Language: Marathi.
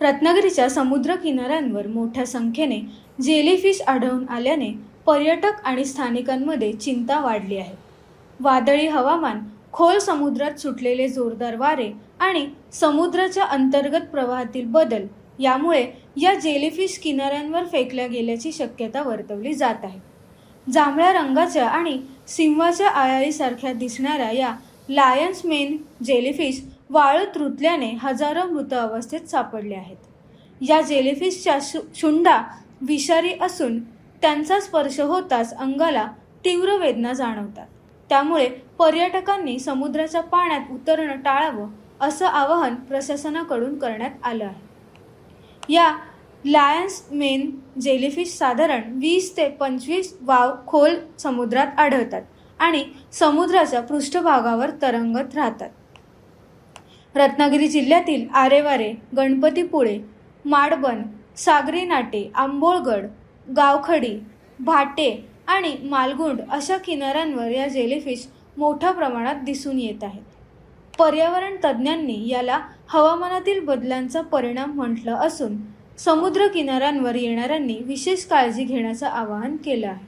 रत्नागिरीच्या समुद्र किनाऱ्यांवर मोठ्या संख्येने जेलीफिश आढळून आल्याने पर्यटक आणि स्थानिकांमध्ये चिंता वाढली आहे. वादळी हवामान खोल समुद्रात सुटलेले जोरदार वारे आणि समुद्राच्या अंतर्गत प्रवाहातील बदल यामुळे या जेलीफिश किनाऱ्यांवर फेकल्या गेल्याची शक्यता वर्तवली जात आहे. जांभळ्या रंगाच्या आणि सिंहाच्या आयाळीसारख्या दिसणाऱ्या या लायन्स मेन जेलीफिश वाळूत रुतल्याने हजारो मृत अवस्थेत सापडले आहेत. या जेलीफिशच्या शु शुंडा विषारी असून त्यांचा स्पर्श होताच अंगाला तीव्र वेदना जाणवतात. त्यामुळे पर्यटकांनी समुद्राच्या पाण्यात उतरणं टाळावं असं आवाहन प्रशासनाकडून करण्यात आलं आहे. या लायन्स मेन जेलीफिश साधारण वीस ते पंचवीस वाव खोल समुद्रात आढळतात आणि समुद्राच्या पृष्ठभागावर तरंगत राहतात. रत्नागिरी जिल्ह्यातील आरेवारे गणपतीपुळे माडबन सागरी नाटे आंबोळगड गावखडी भाटे आणि मालगुंड अशा किनाऱ्यांवर या जेलीफिश मोठ्या प्रमाणात दिसून येत आहेत. पर्यावरण तज्ज्ञांनी याला हवामानातील बदलांचा परिणाम म्हटलं असून समुद्र किनाऱ्यांवर येणाऱ्यांनी विशेष काळजी घेण्याचं आवाहन केलं आहे.